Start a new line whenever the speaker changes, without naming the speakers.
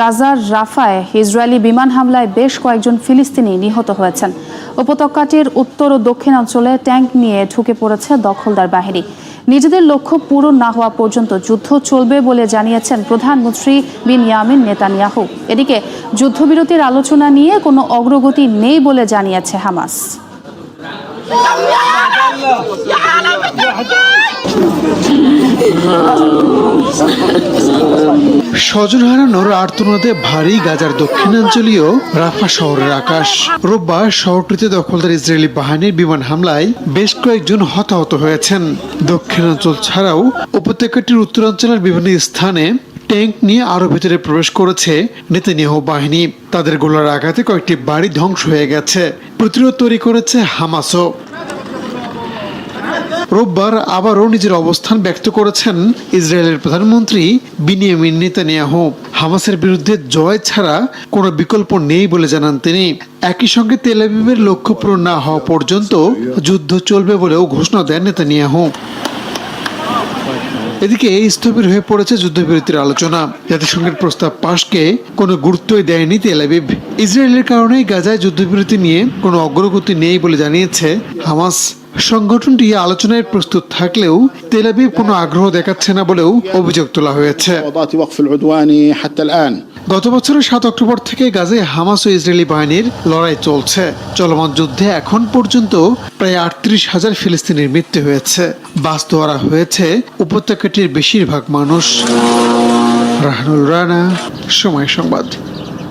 গাজার রাফায় ইসরায়েলি বিমান হামলায় বেশ কয়েকজন ফিলিস্তিনি নিহত হয়েছেন উপত্যকাটির উত্তর ও দক্ষিণাঞ্চলে ট্যাঙ্ক নিয়ে ঢুকে পড়েছে দখলদার বাহিনী নিজেদের লক্ষ্য পূরণ না হওয়া পর্যন্ত যুদ্ধ চলবে বলে জানিয়েছেন প্রধানমন্ত্রী বিন ইয়ামিন নেতানিয়াহু এদিকে যুদ্ধবিরতির আলোচনা নিয়ে কোনো অগ্রগতি নেই বলে জানিয়েছে হামাস
স্বজন হারানোর আর্তনাদে ভারী গাজার দক্ষিণাঞ্চলীয় রাফা শহরের আকাশ রোববার শহরটিতে দখলদার ইসরায়েলি বাহিনীর বিমান হামলায় বেশ কয়েকজন হতাহত হয়েছেন দক্ষিণাঞ্চল ছাড়াও উপত্যকাটির উত্তরাঞ্চলের বিভিন্ন স্থানে ট্যাঙ্ক নিয়ে আরও ভেতরে প্রবেশ করেছে নেতানিয়াহ বাহিনী তাদের গোলার আঘাতে কয়েকটি বাড়ি ধ্বংস হয়ে গেছে প্রতিরোধ তৈরি করেছে হামাসও রোববার আবারও নিজের অবস্থান ব্যক্ত করেছেন ইসরায়েলের প্রধানমন্ত্রী বিনিয়ামিন নেতানিয়াহু হামাসের বিরুদ্ধে জয় ছাড়া কোনো বিকল্প নেই বলে জানান তিনি একই সঙ্গে তেলাবিবের লক্ষ্য পূরণ না হওয়া পর্যন্ত যুদ্ধ চলবে বলেও ঘোষণা দেন নেতানিয়াহু এদিকে এই স্থবির হয়ে পড়েছে যুদ্ধবিরতির আলোচনা জাতিসংঘের প্রস্তাব পাশকে কোনো গুরুত্বই দেয়নি তেলাবিব ইসরায়েলের কারণেই গাজায় যুদ্ধবিরতি নিয়ে কোনো অগ্রগতি নেই বলে জানিয়েছে হামাস সংগঠনটি আলোচনায় প্রস্তুত থাকলেও তেলাবিব কোনো আগ্রহ দেখাচ্ছে না বলেও অভিযোগ তোলা হয়েছে গত বছরের সাত অক্টোবর থেকে গাজে হামাস ও ইসরায়েলি বাহিনীর লড়াই চলছে চলমান যুদ্ধে এখন পর্যন্ত প্রায় আটত্রিশ হাজার ফিলিস্তিনির মৃত্যু হয়েছে বাস্তবরা হয়েছে উপত্যকাটির বেশিরভাগ মানুষ রাহানুল রানা সময় সংবাদ